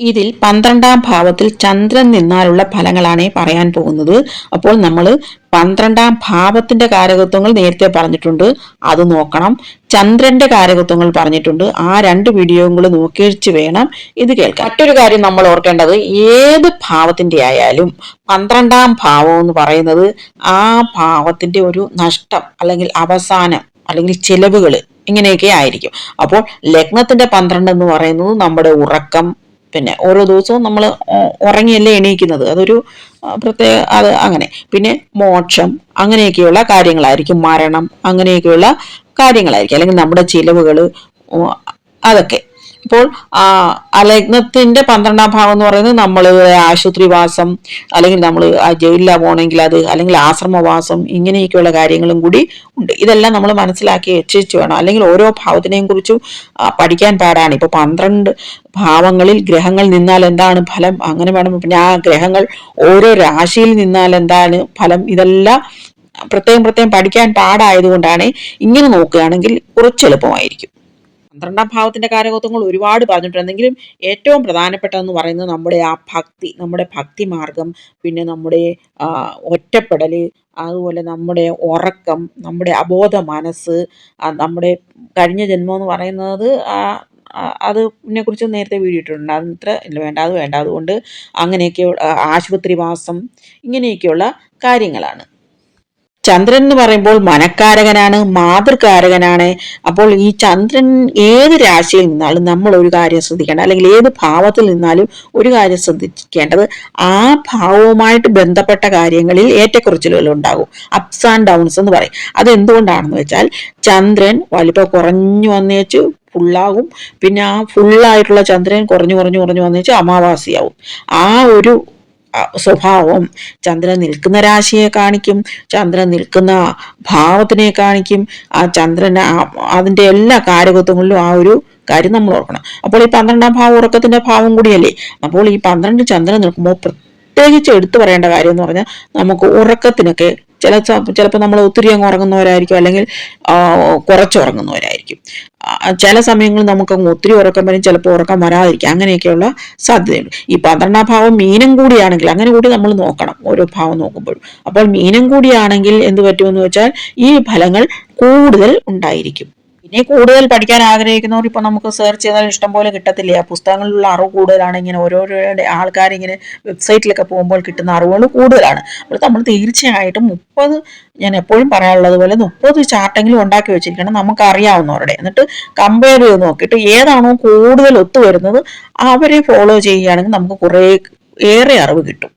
ഇതിൽ പന്ത്രണ്ടാം ഭാവത്തിൽ ചന്ദ്രൻ നിന്നാലുള്ള ഫലങ്ങളാണ് പറയാൻ പോകുന്നത്. അപ്പോൾ നമ്മൾ പന്ത്രണ്ടാം ഭാവത്തിന്റെ കാരകത്വങ്ങൾ നേരത്തെ പറഞ്ഞിട്ടുണ്ട്. അത് നോക്കണം. ചന്ദ്രന്റെ കാരകത്വങ്ങൾ പറഞ്ഞിട്ടുണ്ട്. ആ രണ്ട് വീഡിയോയും കൂടെ നോക്കിച്ച് വേണം ഇത് കേൾക്കാൻ. മറ്റൊരു കാര്യം നമ്മൾ ഓർക്കേണ്ടത് ഏത് ഭാവത്തിന്റെ ആയാലും പന്ത്രണ്ടാം ഭാവം എന്ന് പറയുന്നത് ആ ഭാവത്തിന്റെ ഒരു നഷ്ടം അല്ലെങ്കിൽ അവസാനം അല്ലെങ്കിൽ ചിലവുകൾ ഇങ്ങനെയൊക്കെ ആയിരിക്കും. അപ്പോൾ ലഗ്നത്തിന്റെ പന്ത്രണ്ട് എന്ന് പറയുന്നത് നമ്മുടെ ഉറക്കം പിന്നെ ഓരോ ദിവസവും നമ്മൾ ഉറങ്ങിയല്ലേ എണീക്കുന്നത്. അതൊരു പ്രത്യേക അത് അങ്ങനെ. പിന്നെ മോക്ഷം അങ്ങനെയൊക്കെയുള്ള കാര്യങ്ങളായിരിക്കും. മരണം അങ്ങനെയൊക്കെയുള്ള കാര്യങ്ങളായിരിക്കും. അല്ലെങ്കിൽ നമ്മുടെ ചിലവുകൾ അതൊക്കെ. ഇപ്പോൾ അലഗ്നത്തിന്റെ പന്ത്രണ്ടാം ഭാഗം എന്ന് പറയുന്നത് നമ്മൾ ആശുപത്രിവാസം അല്ലെങ്കിൽ നമ്മൾ ജയിലിലാ പോകണമെങ്കിൽ അത് അല്ലെങ്കിൽ ആശ്രമവാസം ഇങ്ങനെയൊക്കെയുള്ള കാര്യങ്ങളും കൂടി ഉണ്ട്. ഇതെല്ലാം നമ്മൾ മനസ്സിലാക്കി വെച്ചിട്ട് വേണം. അല്ലെങ്കിൽ ഓരോ ഭാവത്തിനെയും കുറിച്ചും പഠിക്കാൻ പാടാണ്. ഇപ്പൊ പന്ത്രണ്ട് ഭാവങ്ങളിൽ ഗ്രഹങ്ങൾ നിന്നാൽ എന്താണ് ഫലം? അങ്ങനെ വേണം. പിന്നെ ആ ഗ്രഹങ്ങൾ ഓരോ രാശിയിൽ നിന്നാൽ എന്താണ് ഫലം? ഇതെല്ലാം പ്രത്യേകം പ്രത്യേകം പഠിക്കാൻ പാടായതുകൊണ്ടാണ് ഇങ്ങനെ നോക്കുകയാണെങ്കിൽ കുറച്ച് എളുപ്പമായിരിക്കും. പന്ത്രണ്ടാം ഭാവത്തിന്റെ കാരകത്വങ്ങൾ ഒരുപാട് പറഞ്ഞിട്ടുണ്ടെങ്കിലും ഏറ്റവും പ്രധാനപ്പെട്ടതെന്ന് പറയുന്നത് നമ്മുടെ ആ ഭക്തി നമ്മുടെ ഭക്തി മാർഗം പിന്നെ നമ്മുടെ ഒറ്റപ്പെടൽ അതുപോലെ നമ്മുടെ ഉറക്കം നമ്മുടെ അബോധ മനസ്സ് നമ്മുടെ കഴിഞ്ഞ ജന്മം എന്ന് പറയുന്നത് അതിനെ കുറിച്ച് നേരത്തെ വീഡിയോ ഇട്ടിട്ടുണ്ട് അത് ഇത്ര വേണ്ട അത് വേണ്ട. അതുകൊണ്ട് അങ്ങനെയൊക്കെ ആശുപത്രിവാസം ഇങ്ങനെയൊക്കെയുള്ള കാര്യങ്ങളാണ്. ചന്ദ്രൻ എന്ന് പറയുമ്പോൾ മനക്കാരകനാണ് മാതൃകാരകനാണ്. അപ്പോൾ ഈ ചന്ദ്രൻ ഏത് രാശിയിൽ നിന്നാലും നമ്മൾ ഒരു കാര്യം ശ്രദ്ധിക്കേണ്ട അല്ലെങ്കിൽ ഏത് ഭാവത്തിൽ നിന്നാലും ഒരു കാര്യം ശ്രദ്ധിക്കേണ്ടത് ആ ഭാവവുമായിട്ട് ബന്ധപ്പെട്ട കാര്യങ്ങളിൽ ഏറ്റക്കുറച്ചിലുകൾ ഉണ്ടാകും. അപ്സ് ആൻഡ് ഡൗൺസ് എന്ന് പറയും. അത് എന്തുകൊണ്ടാണെന്ന് വെച്ചാൽ ചന്ദ്രൻ വലിപ്പം കുറഞ്ഞു വന്നേച്ച് ഫുള്ളാകും പിന്നെ ആ ഫുള്ളായിട്ടുള്ള ചന്ദ്രൻ കുറഞ്ഞു കുറഞ്ഞു കുറഞ്ഞു വന്നേച്ച് അമാവാസിയാവും. ആ ഒരു സ്വഭാവം ചന്ദ്രൻ നിൽക്കുന്ന രാശിയെ കാണിക്കും ചന്ദ്രൻ നിൽക്കുന്ന ഭാവത്തിനെ കാണിക്കും. ആ ചന്ദ്രൻ അതിന്റെ എല്ലാ കാര്യകത്വങ്ങളിലും ആ ഒരു കാര്യം നമ്മൾ ഓർക്കണം. അപ്പോൾ ഈ പന്ത്രണ്ടാം ഭാവം ഉറക്കത്തിന്റെ ഭാവം കൂടിയല്ലേ? അപ്പോൾ ഈ പന്ത്രണ്ട് ചന്ദ്രൻ നിൽക്കുമ്പോൾ പ്രത്യേകിച്ച് എടുത്തു പറയേണ്ട കാര്യം എന്ന് പറഞ്ഞാൽ നമുക്ക് ഉറക്കത്തിനൊക്കെ ചില ചിലപ്പോൾ നമ്മൾ ഒത്തിരി അങ്ങ് ഉറങ്ങുന്നവരായിരിക്കും അല്ലെങ്കിൽ കുറച്ച് ഉറങ്ങുന്നവരായിരിക്കും. ചില സമയങ്ങളിൽ നമുക്ക് ഒത്തിരി ഉറക്കം വരും ചിലപ്പോൾ ഉറക്കം വരാതിരിക്കും. അങ്ങനെയൊക്കെയുള്ള സാധ്യതയുണ്ട്. ഈ പന്ത്രണ്ടാം ഭാവം മീനം കൂടിയാണെങ്കിൽ അങ്ങനെ കൂടി നമ്മൾ നോക്കണം ഓരോ ഭാവം നോക്കുമ്പോഴും അപ്പോൾ മീനം കൂടിയാണെങ്കിൽ എന്ത് പറ്റുമെന്ന് വെച്ചാൽ ഈ ഫലങ്ങൾ കൂടുതൽ ഉണ്ടായിരിക്കും. പിന്നെ കൂടുതൽ പഠിക്കാൻ ആഗ്രഹിക്കുന്നവർ ഇപ്പം നമുക്ക് സെർച്ച് ചെയ്താൽ ഇഷ്ടം പോലെ കിട്ടത്തില്ല? ആ പുസ്തകങ്ങളിലുള്ള അറിവ് കൂടുതലാണ് ഇങ്ങനെ ഓരോരോ ആൾക്കാരിങ്ങനെ വെബ്സൈറ്റിലൊക്കെ പോകുമ്പോൾ കിട്ടുന്ന അറിവുകൾ കൂടുതലാണ്. അപ്പോൾ നമ്മൾ തീർച്ചയായിട്ടും മുപ്പത് ഞാൻ എപ്പോഴും പറയാനുള്ളത് പോലെ മുപ്പത് ചാർട്ടെങ്കിലും ഉണ്ടാക്കി വെച്ചിരിക്കണം നമുക്ക് അറിയാവുന്നവരുടെ എന്നിട്ട് കമ്പയർ ചെയ്ത് നോക്കിയിട്ട് ഏതാണോ കൂടുതൽ ഒത്തുവരുന്നത് അവരെ ഫോളോ ചെയ്യുകയാണെങ്കിൽ നമുക്ക് കുറേ ഏറെ അറിവ് കിട്ടും.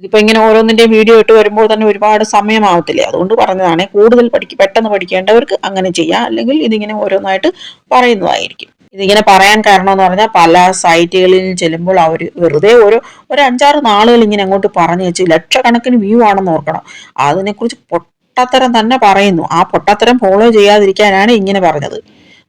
ഇതിപ്പോ ഇങ്ങനെ ഓരോന്നിന്റെ വീഡിയോ ഇട്ട് വരുമ്പോൾ തന്നെ ഒരുപാട് സമയമാവത്തില്ലേ? അതുകൊണ്ട് പറഞ്ഞതാണ് കൂടുതൽ പഠിക്ക പെട്ടെന്ന് പഠിക്കേണ്ടവർക്ക് അങ്ങനെ ചെയ്യാം. അല്ലെങ്കിൽ ഇതിങ്ങനെ ഓരോന്നായിട്ട് പറയുന്നതായിരിക്കും. ഇതിങ്ങനെ പറയാൻ കാരണം എന്ന് പറഞ്ഞാൽ പല സൈറ്റുകളിൽ ചെല്ലുമ്പോൾ അവർ വെറുതെ ഒരു ഒരു അഞ്ചാറ് നാളുകൾ ഇങ്ങനെ അങ്ങോട്ട് പറഞ്ഞു വെച്ച് ലക്ഷക്കണക്കിന് വ്യൂ ആണെന്ന് ഓർക്കണം. അതിനെക്കുറിച്ച് പൊട്ടത്തരം തന്നെ പറയുന്നു. ആ പൊട്ടത്തരം ഫോളോ ചെയ്യാതിരിക്കാനാണ് ഇങ്ങനെ പറഞ്ഞത്.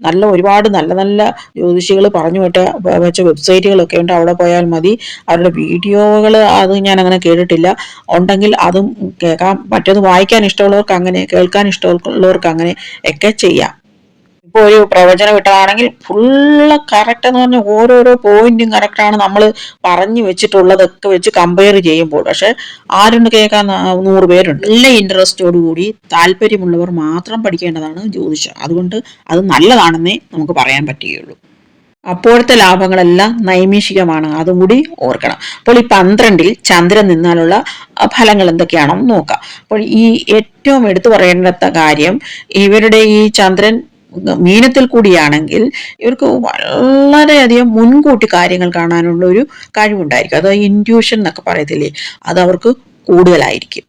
നല്ല ഒരുപാട് നല്ല നല്ല ജ്യോതിഷികൾ പറഞ്ഞു വിട്ട വെച്ച വെബ്സൈറ്റുകളൊക്കെ ഉണ്ട്. അവിടെ പോയാൽ മതി. അവരുടെ വീഡിയോകൾ അത് ഞാൻ അങ്ങനെ കേട്ടിട്ടില്ല. ഉണ്ടെങ്കിൽ അതും കേൾക്കാം. മറ്റേത് വായിക്കാൻ ഇഷ്ടമുള്ളവർക്ക് അങ്ങനെ കേൾക്കാൻ ഇഷ്ടമുള്ളവർക്ക് അങ്ങനെ ഒക്കെ ചെയ്യാം. ഇപ്പോൾ ഒരു പ്രവചനം ഇട്ടതാണെങ്കിൽ ഫുള്ള് കറക്റ്റ് എന്ന് പറഞ്ഞാൽ ഓരോരോ പോയിന്റും കറക്റ്റാണ് നമ്മൾ പറഞ്ഞു വെച്ചിട്ടുള്ളതൊക്കെ വെച്ച് കമ്പയർ ചെയ്യുമ്പോൾ. പക്ഷെ ആരുണ്ട് കേൾക്കാൻ നൂറ് പേരുണ്ട്. നല്ല ഇൻട്രസ്റ്റോട് കൂടി താല്പര്യമുള്ളവർ മാത്രം പഠിക്കേണ്ടതാണ് ജ്യോതിഷം. അതുകൊണ്ട് അത് നല്ലതാണെന്നേ നമുക്ക് പറയാൻ പറ്റുകയുള്ളൂ. അപ്പോഴത്തെ ലാഭങ്ങളെല്ലാം നൈമിഷികമാണ്. അതും കൂടി ഓർക്കണം. അപ്പോൾ ഈ പന്ത്രണ്ടിൽ ചന്ദ്രൻ നിന്നാലുള്ള ഫലങ്ങൾ എന്തൊക്കെയാണെന്ന് നോക്കാം. അപ്പോൾ ഈ ഏറ്റവും എടുത്തു പറയേണ്ട കാര്യം ഇവരുടെ ഈ ചന്ദ്രൻ മീനത്തിൽ കൂടിയാണെങ്കിൽ ഇവർക്ക് വളരെയധികം മുൻകൂട്ടി കാര്യങ്ങൾ കാണാനുള്ള ഒരു കഴിവുണ്ടായിരിക്കും. അത് ഇന്റ്യൂഷൻ എന്നൊക്കെ പറയത്തില്ലേ? അത് അവർക്ക് കൂടുതലായിരിക്കും.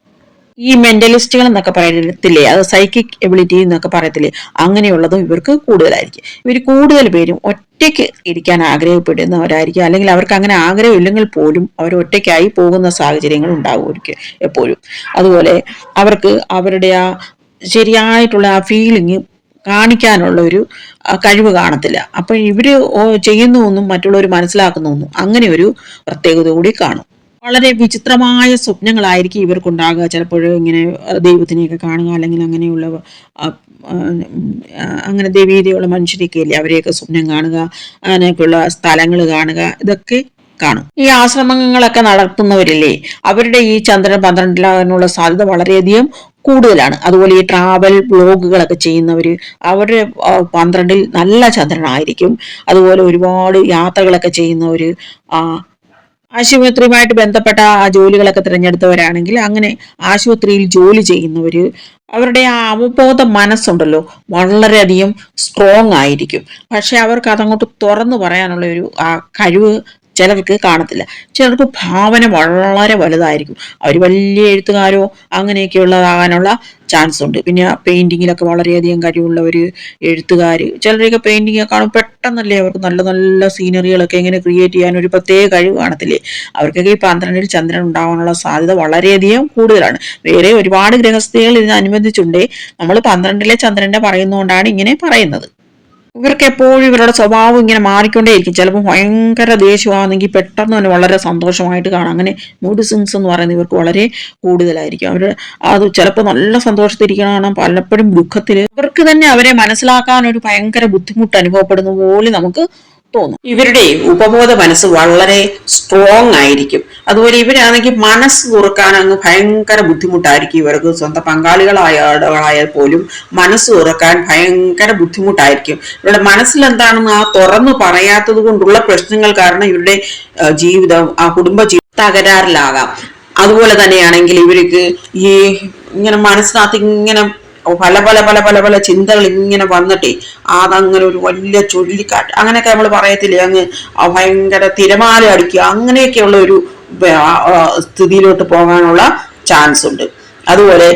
ഈ മെന്റലിസ്റ്റുകൾ എന്നൊക്കെ പറയത്തില്ലേ? അത് സൈക്കിക് എബിലിറ്റി എന്നൊക്കെ പറയത്തില്ലേ? അങ്ങനെയുള്ളതും ഇവർക്ക് കൂടുതലായിരിക്കും. ഇവർ കൂടുതൽ പേരും ഒറ്റയ്ക്ക് ഇരിക്കാൻ ആഗ്രഹപ്പെടുന്നവരായിരിക്കും. അല്ലെങ്കിൽ അവർക്ക് അങ്ങനെ ആഗ്രഹമില്ലെങ്കിൽ പോലും അവർ ഒറ്റയ്ക്കായി പോകുന്ന സാഹചര്യങ്ങൾ ഉണ്ടാകുമായിരിക്കും എപ്പോഴും. അതുപോലെ അവർക്ക് അവരുടെ ആ ശരിയായിട്ടുള്ള ആ ഫീലിംഗ് കാണിക്കാനുള്ള ഒരു കഴിവ് കാണത്തില്ല. അപ്പോൾ ഇവർ ചെയ്യുന്നു ചെയ്യുന്നതൊന്നും മറ്റുള്ളവർ മനസ്സിലാക്കുന്നു മനസ്സിലാക്കുന്നതൊന്നും അങ്ങനെ ഒരു പ്രത്യേകത കൂടി കാണും. വളരെ വിചിത്രമായ സ്വപ്നങ്ങളായിരിക്കും ഇവർക്കുണ്ടാകുക. ചിലപ്പോൾ ഇങ്ങനെ ദൈവത്തിനെയൊക്കെ കാണുക അല്ലെങ്കിൽ അങ്ങനെയുള്ള അങ്ങനെ ദൈവീതിയുള്ള മനുഷ്യരെയൊക്കെ അല്ലേ അവരെയൊക്കെ സ്വപ്നം കാണുക അങ്ങനെയൊക്കെയുള്ള സ്ഥലങ്ങൾ കാണുക. ഇതൊക്കെ കാണും. ഈ ആശ്രമങ്ങളൊക്കെ നടത്തുന്നവരില്ലേ അവരുടെ ഈ ചന്ദ്രൻ പന്ത്രണ്ടിലാകാനുള്ള സാധ്യത വളരെയധികം കൂടുതലാണ്. അതുപോലെ ഈ ട്രാവൽ ബ്ലോഗുകളൊക്കെ ചെയ്യുന്നവർ അവരുടെ പന്ത്രണ്ടിൽ നല്ല ചന്ദ്രനായിരിക്കും. അതുപോലെ ഒരുപാട് യാത്രകളൊക്കെ ചെയ്യുന്നവർ ആശുപത്രിയുമായിട്ട് ബന്ധപ്പെട്ട ആ ജോലികളൊക്കെ തിരഞ്ഞെടുത്തവരാണെങ്കിൽ അങ്ങനെ ആശുപത്രിയിൽ ജോലി ചെയ്യുന്നവർ അവരുടെ ആ അവബോധ മനസ്സുണ്ടല്ലോ വളരെയധികം സ്ട്രോങ് ആയിരിക്കും. പക്ഷെ അവർക്ക് അതങ്ങോട്ട് തുറന്നു പറയാനുള്ള ഒരു ആ കഴിവ് ചിലർക്ക് കാണത്തില്ല. ചിലർക്ക് ഭാവന വളരെ വലുതായിരിക്കും. അവർ വലിയ എഴുത്തുകാരോ അങ്ങനെയൊക്കെയുള്ളതാകാനുള്ള ചാൻസ് ഉണ്ട്. പിന്നെ പെയിന്റിങ്ങിലൊക്കെ വളരെയധികം കഴിവുള്ള ഒരു എഴുത്തുകാർ ചിലരെയൊക്കെ പെയിന്റിങ് കാണും പെട്ടെന്നല്ലേ അവർക്ക് നല്ല നല്ല സീനറികളൊക്കെ എങ്ങനെ ക്രിയേറ്റ് ചെയ്യാൻ ഒരു പ്രത്യേക കഴിവ് കാണത്തില്ലേ? അവർക്കൊക്കെ ഈ പന്ത്രണ്ടിൽ ചന്ദ്രൻ ഉണ്ടാകാനുള്ള സാധ്യത വളരെയധികം കൂടുതലാണ്. വേറെ ഒരുപാട് ഗ്രഹസ്ഥികൾ ഇതിനനുബന്ധിച്ചുണ്ടേ. നമ്മൾ പന്ത്രണ്ടിലെ ചന്ദ്രന്റെ പറയുന്നതുകൊണ്ടാണ് ഇങ്ങനെ പറയുന്നത്. ഇവർക്ക് എപ്പോഴും ഇവരുടെ സ്വഭാവം ഇങ്ങനെ മാറിക്കൊണ്ടേയിരിക്കും. ചിലപ്പോൾ ഭയങ്കര ദേഷ്യമാണെങ്കിൽ പെട്ടെന്ന് തന്നെ വളരെ സന്തോഷമായിട്ട് കാണാം. അങ്ങനെ മൂഡ് സിങ്സ് എന്ന് പറയുന്നത് ഇവർക്ക് വളരെ കൂടുതലായിരിക്കും. അവർ അത് ചിലപ്പോൾ നല്ല സന്തോഷത്തിരിക്കണം കാണാം. പലപ്പോഴും ദുഃഖത്തിൽ ഇവർക്ക് തന്നെ അവരെ മനസ്സിലാക്കാൻ ഒരു ഭയങ്കര ബുദ്ധിമുട്ട് അനുഭവപ്പെടുന്ന പോലെ നമുക്ക് തോന്നും. ഇവരുടെ ഉപബോധ മനസ്സ് വളരെ സ്ട്രോങ് ആയിരിക്കും. അതുപോലെ ഇവരാണെങ്കിൽ മനസ്സ് തുറക്കാൻ അങ്ങ് ഭയങ്കര ബുദ്ധിമുട്ടായിരിക്കും. ഇവർക്ക് സ്വന്തം പങ്കാളികളായ ആളുകളായാൽ പോലും മനസ്സ് തുറക്കാൻ ഭയങ്കര ബുദ്ധിമുട്ടായിരിക്കും. ഇവരുടെ മനസ്സിൽ എന്താണെന്ന് ആ തുറന്നു പറയാത്തത് കൊണ്ടുള്ള പ്രശ്നങ്ങൾ കാരണം ഇവരുടെ ജീവിതം ആ കുടുംബ ജീവിതം തകരാറിലാകാം. അതുപോലെ തന്നെയാണെങ്കിൽ ഇവർക്ക് ഈ ഇങ്ങനെ മനസ്സിനകത്ത് ഇങ്ങനെ പല പല പല പല പല ചിന്തകൾ ഇങ്ങനെ വന്നിട്ടേ. അതങ്ങനെ ഒരു വലിയ ചുഴലിക്കാറ്റ്. അങ്ങനെയൊക്കെ നമ്മൾ പറയത്തില്ലേ അങ്ങ് ഭയങ്കര തിരമാല അടിക്കുക അങ്ങനെയൊക്കെയുള്ള ഒരു സ്ഥിതിയിലോട്ട് പോകാനുള്ള ചാൻസ് ഉണ്ട് അതുപോലെ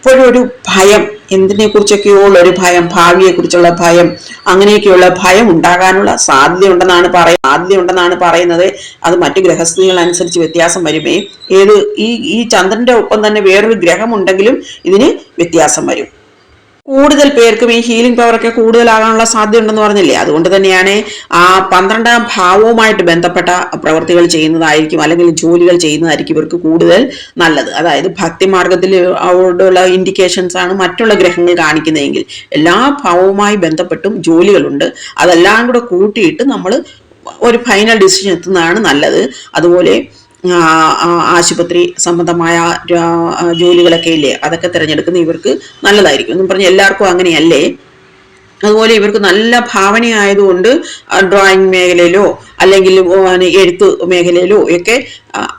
എപ്പോഴും ഒരു ഭയം എന്തിനെ കുറിച്ചൊക്കെയോ ഉള്ള ഒരു ഭയം ഭാവിയെ കുറിച്ചുള്ള ഭയം അങ്ങനെയൊക്കെയുള്ള ഭയം ഉണ്ടാകാനുള്ള സാധ്യതയുണ്ടെന്നാണ് പറയ സാധ്യതയുണ്ടെന്നാണ് പറയുന്നത്. അത് മറ്റു ഗ്രഹസ്ഥിതികൾ അനുസരിച്ച് വ്യത്യാസം വരുമേ. ഏത് ഈ ഈ ചന്ദ്രന്റെ ഒപ്പം തന്നെ വേറൊരു ഗ്രഹമുണ്ടെങ്കിലും ഇതിന് വ്യത്യാസം വരും. കൂടുതൽ പേർക്കും ഈ ഹീലിംഗ് പവറൊക്കെ കൂടുതലാകാനുള്ള സാധ്യത ഉണ്ടെന്ന് പറഞ്ഞില്ലേ? അതുകൊണ്ട് തന്നെയാണ് ആ പന്ത്രണ്ടാം ഭാവവുമായിട്ട് ബന്ധപ്പെട്ട പ്രവൃത്തികൾ ചെയ്യുന്നതായിരിക്കും അല്ലെങ്കിൽ ജോലികൾ ചെയ്യുന്നതായിരിക്കും ഇവർക്ക് കൂടുതൽ നല്ലത്. അതായത് ഭക്തി മാർഗത്തിൽ അവിടെയുള്ള ഇൻഡിക്കേഷൻസ് ആണ് മറ്റുള്ള ഗ്രഹങ്ങൾ കാണിക്കുന്നതെങ്കിൽ എല്ലാ ഭാവവുമായി ബന്ധപ്പെട്ടും ജോലികളുണ്ട്. അതെല്ലാം കൂടെ കൂട്ടിയിട്ട് നമ്മൾ ഒരു ഫൈനൽ ഡിസിഷൻ എത്തുന്നതാണ് നല്ലത്. അതുപോലെ ആശുപത്രി സംബന്ധമായ ജോലികളൊക്കെ ഇല്ലേ? അതൊക്കെ തിരഞ്ഞെടുക്കുന്ന ഇവർക്ക് നല്ലതായിരിക്കും. എന്നും പറഞ്ഞ് എല്ലാവർക്കും അങ്ങനെയല്ലേ? അതുപോലെ ഇവർക്ക് നല്ല ഭാവനയായതുകൊണ്ട് ഡ്രോയിങ് മേഖലയിലോ അല്ലെങ്കിൽ എഴുത്ത് മേഖലയിലോ ഒക്കെ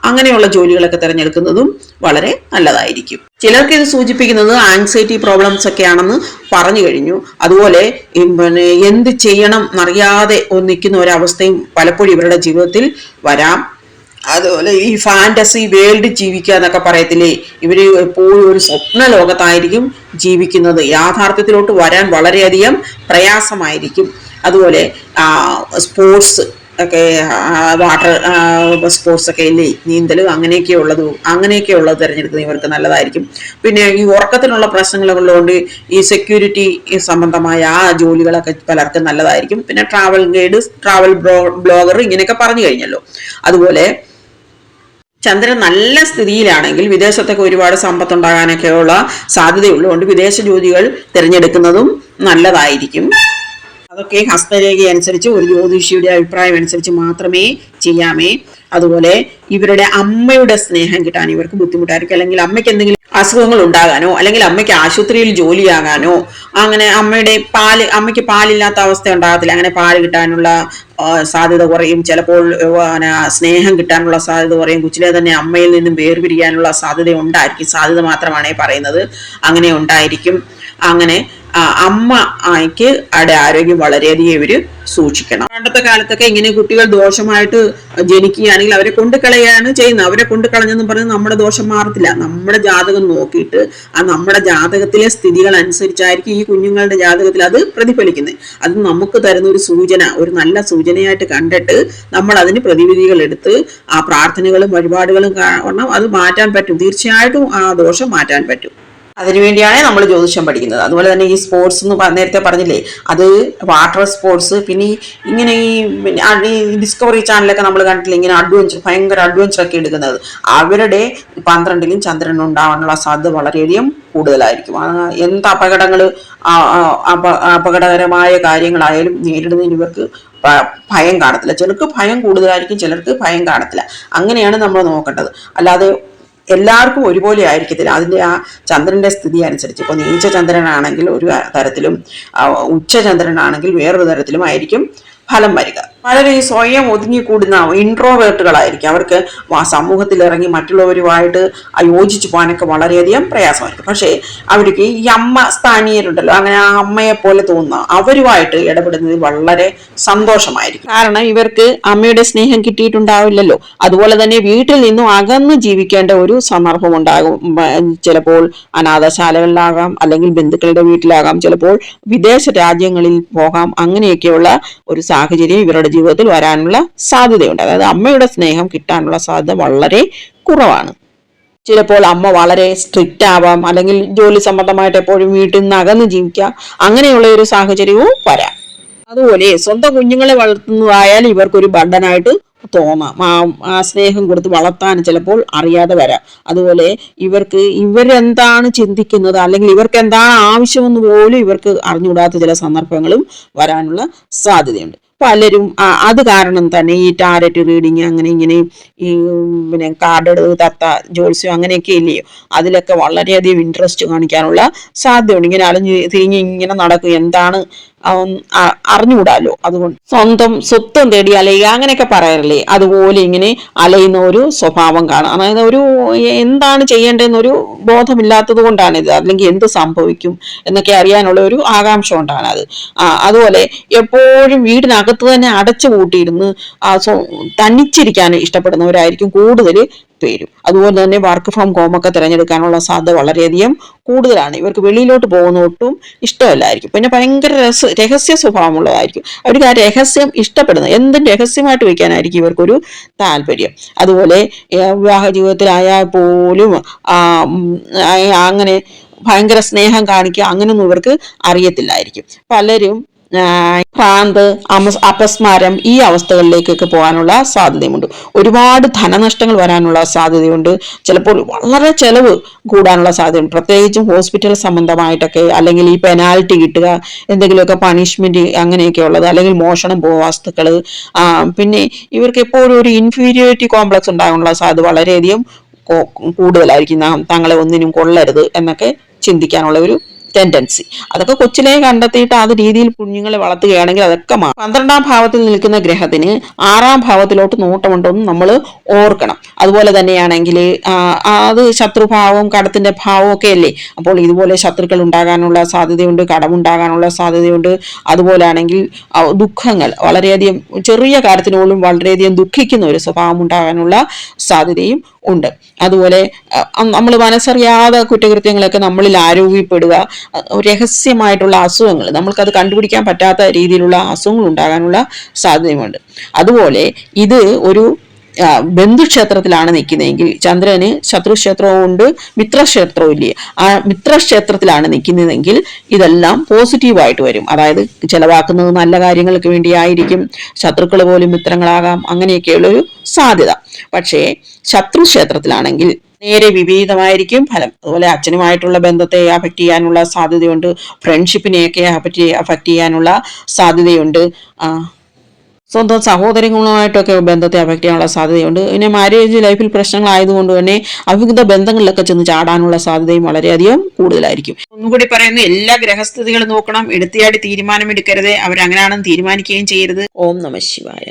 അങ്ങനെയുള്ള ജോലികളൊക്കെ തിരഞ്ഞെടുക്കുന്നതും വളരെ നല്ലതായിരിക്കും. ചിലർക്ക് ഇത് സൂചിപ്പിക്കുന്നത് ആങ്സൈറ്റി പ്രോബ്ലംസ് ഒക്കെ ആണെന്ന് പറഞ്ഞു കഴിഞ്ഞു. അതുപോലെ പിന്നെ എന്ത് ചെയ്യണം എന്നറിയാതെ നിൽക്കുന്ന ഒരവസ്ഥയും പലപ്പോഴും ഇവരുടെ ജീവിതത്തിൽ വരാം. അതുപോലെ ഈ ഫാന്റസി വേൾഡ് ജീവിക്കുക എന്നൊക്കെ പറയത്തില്ലേ? ഇവർ എപ്പോഴും ഒരു സ്വപ്ന ലോകത്തായിരിക്കും ജീവിക്കുന്നത്. യാഥാർത്ഥ്യത്തിലോട്ട് വരാൻ വളരെയധികം പ്രയാസമായിരിക്കും. അതുപോലെ സ്പോർട്സ് ഒക്കെ വാട്ടർ സ്പോർട്സ് ഒക്കെ ഇല്ലേ? നീന്തലും അങ്ങനെയൊക്കെ ഉള്ളത് അങ്ങനെയൊക്കെ ഉള്ളത് തിരഞ്ഞെടുക്കുന്നത് ഇവർക്ക് നല്ലതായിരിക്കും. പിന്നെ ഈ ഉറക്കത്തിനുള്ള പ്രശ്നങ്ങളുള്ളതുകൊണ്ട് ഈ സെക്യൂരിറ്റി സംബന്ധമായ ആ ജോലികളൊക്കെ പലർക്കും നല്ലതായിരിക്കും. പിന്നെ ട്രാവൽ ഗൈഡ് ട്രാവൽ ബ്ലോഗർ ഇങ്ങനെയൊക്കെ പറഞ്ഞു കഴിഞ്ഞല്ലോ. അതുപോലെ ചന്ദ്രൻ നല്ല സ്ഥിതിയിലാണെങ്കിൽ വിദേശത്തൊക്കെ ഒരുപാട് സമ്പത്തുണ്ടാകാനൊക്കെയുള്ള സാധ്യതയുള്ളതുകൊണ്ട് വിദേശ ജോലികൾ തിരഞ്ഞെടുക്കുന്നതും നല്ലതായിരിക്കും. അതൊക്കെ ഹസ്തരേഖ അനുസരിച്ച് ഒരു ജ്യോതിഷിയുടെ അഭിപ്രായം അനുസരിച്ച് മാത്രമേ ചെയ്യാമേ. അതുപോലെ ഇവരുടെ അമ്മയുടെ സ്നേഹം കിട്ടാൻ ഇവർക്ക് ബുദ്ധിമുട്ടായിരിക്കും. അല്ലെങ്കിൽ അമ്മയ്ക്ക് എന്തെങ്കിലും അസുഖങ്ങൾ ഉണ്ടാകാനോ അല്ലെങ്കിൽ അമ്മയ്ക്ക് ആശുപത്രിയിൽ ജോലിയാകാനോ അങ്ങനെ അമ്മയുടെ പാൽ അമ്മയ്ക്ക് പാലില്ലാത്ത അവസ്ഥ ഉണ്ടാകത്തില്ല. അങ്ങനെ പാൽ കിട്ടാനുള്ള സാധ്യത കുറയും. ചിലപ്പോൾ സ്നേഹം കിട്ടാനുള്ള സാധ്യത കുറയും. കൊച്ചിലെ തന്നെ അമ്മയിൽ നിന്നും വേർപിരിയാനുള്ള സാധ്യത ഉണ്ടായിരിക്കും. സാധ്യത മാത്രമാണ് പറയുന്നത്. അങ്ങനെ ഉണ്ടായിരിക്കും. അങ്ങനെ ആ, അമ്മയ്ക്ക് അവിടെ ആരോഗ്യം വളരെയധികം ഇവർ സൂക്ഷിക്കണം. പണ്ടത്തെ കാലത്തൊക്കെ ഇങ്ങനെ കുട്ടികൾ ദോഷമായിട്ട് ജനിക്കുകയാണെങ്കിൽ അവരെ കൊണ്ടുകളയാണ് ചെയ്യുന്നത്. അവരെ കൊണ്ടുകളഞ്ഞെന്ന് പറഞ്ഞ് നമ്മുടെ ദോഷം മാറത്തില്ല. നമ്മുടെ ജാതകം നോക്കിയിട്ട് ആ നമ്മുടെ ജാതകത്തിലെ സ്ഥിതികൾ അനുസരിച്ചായിരിക്കും ഈ കുഞ്ഞുങ്ങളുടെ ജാതകത്തിൽ അത് പ്രതിഫലിക്കുന്നത്. അത് നമുക്ക് തരുന്ന ഒരു സൂചന ഒരു നല്ല സൂചനയായിട്ട് കണ്ടിട്ട് നമ്മൾ അതിന് പ്രതിവിധികൾ എടുത്ത് ആ പ്രാർത്ഥനകളും വഴിപാടുകളും കാരണം അത് മാറ്റാൻ പറ്റും. തീർച്ചയായിട്ടും ആ ദോഷം മാറ്റാൻ പറ്റും. അതിനുവേണ്ടിയാണ് നമ്മൾ ജ്യോതിഷം പഠിക്കുന്നത്. അതുപോലെ തന്നെ ഈ സ്പോർട്സ് എന്ന് നേരത്തെ പറഞ്ഞില്ലേ അത് വാട്ടർ സ്പോർട്സ് പിന്നെ ഇങ്ങനെ ഈ ഡിസ്കവറി ചാനലൊക്കെ നമ്മൾ കണ്ടിട്ടില്ല ഇങ്ങനെ അഡ്വഞ്ചർ ഭയങ്കര അഡ്വഞ്ചർ ഒക്കെ എടുക്കുന്നത്. അവരുടെ പന്ത്രണ്ടിലും ചന്ദ്രൻ ഉണ്ടാവാനുള്ള സാധ്യത വളരെയധികം കൂടുതലായിരിക്കും. എന്ത് അപകടങ്ങൾ അപകടകരമായ കാര്യങ്ങളായാലും നേരിടുന്നതിന് ഇവർക്ക് ഭയം കാണത്തില്ല. ചിലർക്ക് ഭയം കൂടുതലായിരിക്കും ചിലർക്ക് ഭയം കാണത്തില്ല. അങ്ങനെയാണ് നമ്മൾ നോക്കേണ്ടത്. അല്ലാതെ എല്ലാവർക്കും ഒരുപോലെ ആയിരിക്കത്തില്ല. അതിന്റെ ആ ചന്ദ്രന്റെ സ്ഥിതി അനുസരിച്ച്. ഇപ്പോൾ നീച്ച ചന്ദ്രനാണെങ്കിൽ ഒരു തരത്തിലും ഉച്ച ചന്ദ്രനാണെങ്കിൽ വേറൊരു തരത്തിലും ആയിരിക്കും ഫലം വരിക. പലരും ഈ സ്വയം ഒതുങ്ങിക്കൂടുന്ന ഇൻട്രോവേർട്ടുകളായിരിക്കും അവർക്ക് സമൂഹത്തിൽ ഇറങ്ങി മറ്റുള്ളവരുമായിട്ട് യോജിച്ചു പോകാനൊക്കെ വളരെയധികം പ്രയാസമായിരിക്കും. പക്ഷേ അവർക്ക് ഈ അമ്മ സ്ഥാനീയരുണ്ടല്ലോ അങ്ങനെ ആ അമ്മയെ പോലെ തോന്നുന്ന അവരുമായിട്ട് ഇടപെടുന്നത് വളരെ സന്തോഷമായിരിക്കും. കാരണം ഇവർക്ക് അമ്മയുടെ സ്നേഹം കിട്ടിയിട്ടുണ്ടാവില്ലല്ലോ. അതുപോലെ തന്നെ വീട്ടിൽ നിന്നും അകന്ന് ജീവിക്കേണ്ട ഒരു സന്ദർഭം ഉണ്ടാകും ചിലപ്പോൾ അനാഥശാലകളിലാകാം അല്ലെങ്കിൽ ബന്ധുക്കളുടെ വീട്ടിലാകാം. ചിലപ്പോൾ വിദേശ രാജ്യങ്ങളിൽ പോകാം. അങ്ങനെയൊക്കെയുള്ള ഒരു സാഹചര്യം ഇവരുടെ ജീവിതത്തിൽ വരാനുള്ള സാധ്യതയുണ്ട്. അതായത് അമ്മയുടെ സ്നേഹം കിട്ടാനുള്ള സാധ്യത വളരെ കുറവാണ്. ചിലപ്പോൾ അമ്മ വളരെ സ്ട്രിക്റ്റ് ആവാം അല്ലെങ്കിൽ ജോലി സംബന്ധമായിട്ട് എപ്പോഴും വീട്ടിൽ നിന്ന് അകന്ന് ജീവിക്കാം. അങ്ങനെയുള്ള ഒരു സാഹചര്യവും വരാം. അതുപോലെ സ്വന്തം കുഞ്ഞുങ്ങളെ വളർത്തുന്നതായാൽ ഇവർക്കൊരു ബണ്ടനായിട്ട് തോന്നാം. ആ ആ സ്നേഹം കൊടുത്ത് വളർത്താൻ ചിലപ്പോൾ അറിയാതെ വരാം. അതുപോലെ ഇവർക്ക് ഇവരെന്താണ് ചിന്തിക്കുന്നത്? അല്ലെങ്കിൽ ഇവർക്ക് എന്താണ് ആവശ്യമെന്ന് പോലും ഇവർക്ക് അറിഞ്ഞുകൂടാത്ത ചില സന്ദർഭങ്ങളും വരാനുള്ള സാധ്യതയുണ്ട്. പലരും അത് കാരണം തന്നെ ഈ ടാരറ്റ് റീഡിങ് അങ്ങനെ ഇങ്ങനെ ഈ പിന്നെ കാർഡ് തത്ത ജോത്സ്യം അങ്ങനെയൊക്കെ ഇല്ലയോ അതിലൊക്കെ വളരെയധികം ഇൻട്രസ്റ്റ് കാണിക്കാനുള്ള സാധ്യതയുണ്ട്. ഇങ്ങനെ അലഞ്ഞ് തിരിഞ്ഞ് ഇങ്ങനെ നടക്കും. എന്താണ് അറിഞ്ഞുകൂടാലോ. അതുകൊണ്ട് സ്വന്തം സ്വത്വം തേടി അലയുക അങ്ങനെയൊക്കെ പറയാറില്ലേ അതുപോലെ ഇങ്ങനെ അലയുന്ന ഒരു സ്വഭാവം കാണാം. അതായത് ഒരു എന്താണ് ചെയ്യേണ്ടതെന്നൊരു ബോധമില്ലാത്തത് കൊണ്ടാണ് ഇത് അല്ലെങ്കിൽ എന്ത് സംഭവിക്കും എന്നൊക്കെ അറിയാനുള്ള ഒരു ആകാംക്ഷ കൊണ്ടാണ് അത്. അതുപോലെ എപ്പോഴും വീടിനകത്ത് തന്നെ അടച്ചു കൂട്ടിയിരുന്ന് തനിച്ചിരിക്കാൻ ഇഷ്ടപ്പെടുന്നവരായിരിക്കും കൂടുതൽ പേരും. അതുപോലെ തന്നെ വർക്ക് ഫ്രം ഹോം ഒക്കെ തിരഞ്ഞെടുക്കാനുള്ള സാധ്യത വളരെയധികം കൂടുതലാണ്. ഇവർക്ക് വെളിയിലോട്ട് പോകുന്ന ഒട്ടും ഇഷ്ടമല്ലായിരിക്കും. പിന്നെ ഭയങ്കര രസ രഹസ്യ സ്വഭാവമുള്ളതായിരിക്കും. അവർക്ക് ആ രഹസ്യം ഇഷ്ടപ്പെടുന്നത് എന്തും രഹസ്യമായിട്ട് വയ്ക്കാനായിരിക്കും ഇവർക്കൊരു താല്പര്യം. അതുപോലെ വിവാഹ ജീവിതത്തിലായാൽ പോലും അങ്ങനെ ഭയങ്കര സ്നേഹം കാണിക്കുക അങ്ങനെയൊന്നും ഇവർക്ക് അറിയത്തില്ലായിരിക്കും. പലരും ഭ്രാന്ത് അപസ്മാരം ഈ അവസ്ഥകളിലേക്കൊക്കെ പോകാനുള്ള സാധ്യതയുമുണ്ട്. ഒരുപാട് ധനനഷ്ടങ്ങൾ വരാനുള്ള സാധ്യതയുണ്ട്. ചിലപ്പോൾ വളരെ ചെലവ് കൂടാനുള്ള സാധ്യതയുണ്ട്. പ്രത്യേകിച്ചും ഹോസ്പിറ്റൽ സംബന്ധമായിട്ടൊക്കെ അല്ലെങ്കിൽ ഈ പെനാൽറ്റി കിട്ടുക എന്തെങ്കിലുമൊക്കെ പണിഷ്മെന്റ് അങ്ങനെയൊക്കെ ഉള്ളത് അല്ലെങ്കിൽ മോഷണം വസ്തുക്കൾ പിന്നെ ഇവർക്ക് എപ്പോഴും ഒരു ഇൻഫീരിയോറിറ്റി കോംപ്ലക്സ് ഉണ്ടാകാനുള്ള സാധ്യത വളരെയധികം കൂടുതലായിരിക്കും. തങ്ങളെ ഒന്നിനും കൊള്ളരുത് എന്നൊക്കെ ചിന്തിക്കാനുള്ള ഒരു ടെൻഡൻസി അതൊക്കെ കൊച്ചിലെ കണ്ടെത്തിയിട്ട് അത് രീതിയിൽ കുഞ്ഞുങ്ങളെ വളർത്തുകയാണെങ്കിൽ അതൊക്കെ പന്ത്രണ്ടാം ഭാവത്തിൽ നിൽക്കുന്ന ഗ്രഹത്തിന് ആറാം ഭാവത്തിലോട്ട് നോട്ടമുണ്ടെന്ന് നമ്മൾ ഓർക്കണം. അതുപോലെ തന്നെയാണെങ്കിൽ അത് ശത്രുഭാവവും കടത്തിന്റെ ഭാവവും ഒക്കെ അല്ലേ? അപ്പോൾ ഇതുപോലെ ശത്രുക്കൾ ഉണ്ടാകാനുള്ള സാധ്യതയുണ്ട് കടമുണ്ടാകാനുള്ള സാധ്യതയുണ്ട്. അതുപോലെ ആണെങ്കിൽ ദുഃഖങ്ങൾ വളരെയധികം ചെറിയ കാര്യത്തിന് വളരെയധികം ദുഃഖിക്കുന്ന ഒരു സ്വഭാവം ഉണ്ടാകാനുള്ള സാധ്യതയും ഉണ്ട്. അതുപോലെ നമ്മൾ മനസ്സറിയാതെ കുറ്റകൃത്യങ്ങളൊക്കെ നമ്മളിൽ ആരോഗ്യപ്പെടുക രഹസ്യമായിട്ടുള്ള അസുഖങ്ങൾ നമ്മൾക്കത് കണ്ടുപിടിക്കാൻ പറ്റാത്ത രീതിയിലുള്ള അസുഖങ്ങൾ ഉണ്ടാകാനുള്ള സാധ്യതയുമുണ്ട്. അതുപോലെ ഇത് ഒരു ബന്ധുക്ഷേത്രത്തിലാണ് നിൽക്കുന്നതെങ്കിൽ ചന്ദ്രന് ശത്രുക്ഷേത്രവും ഉണ്ട് മിത്രക്ഷേത്രവും ഇല്ലേ? ആ മിത്രക്ഷേത്രത്തിലാണ് നിൽക്കുന്നതെങ്കിൽ ഇതെല്ലാം പോസിറ്റീവായിട്ട് വരും. അതായത് ചിലവാക്കുന്നത് നല്ല കാര്യങ്ങൾക്ക് വേണ്ടിയായിരിക്കും ശത്രുക്കൾ പോലും മിത്രങ്ങളാകാം അങ്ങനെയൊക്കെയുള്ളൊരു സാധ്യത. പക്ഷേ ശത്രുക്ഷേത്രത്തിലാണെങ്കിൽ നേരെ വിപരീതമായിരിക്കും ഫലം. അതുപോലെ അച്ഛനുമായിട്ടുള്ള ബന്ധത്തെ അഫക്റ്റ് ചെയ്യാനുള്ള സാധ്യതയുണ്ട്. ഫ്രണ്ട്ഷിപ്പിനെയൊക്കെ അഫക്റ്റ് അഫക്റ്റ് ചെയ്യാനുള്ള സാധ്യതയുണ്ട്. സ്വന്തം സഹോദരങ്ങളുമായിട്ടൊക്കെ ബന്ധത്തെ അഫക്റ്റ് ചെയ്യാനുള്ള സാധ്യതയുണ്ട്. പിന്നെ മാരേജ് ലൈഫിൽ പ്രശ്നങ്ങളായതുകൊണ്ട് തന്നെ അവിഹിത ബന്ധങ്ങളിലൊക്കെ ചെന്ന് ചാടാനുള്ള സാധ്യതയും വളരെയധികം കൂടുതലായിരിക്കും. ഒന്നുകൂടി പറയുന്നു എല്ലാ ഗ്രഹസ്ഥിതികളും നോക്കണം. എടുത്തിയാടി തീരുമാനം എടുക്കരുത് അവരങ്ങനെയാണെന്ന് തീരുമാനിക്കുകയും ചെയ്യരുത്. ഓം നമ ശിവായ.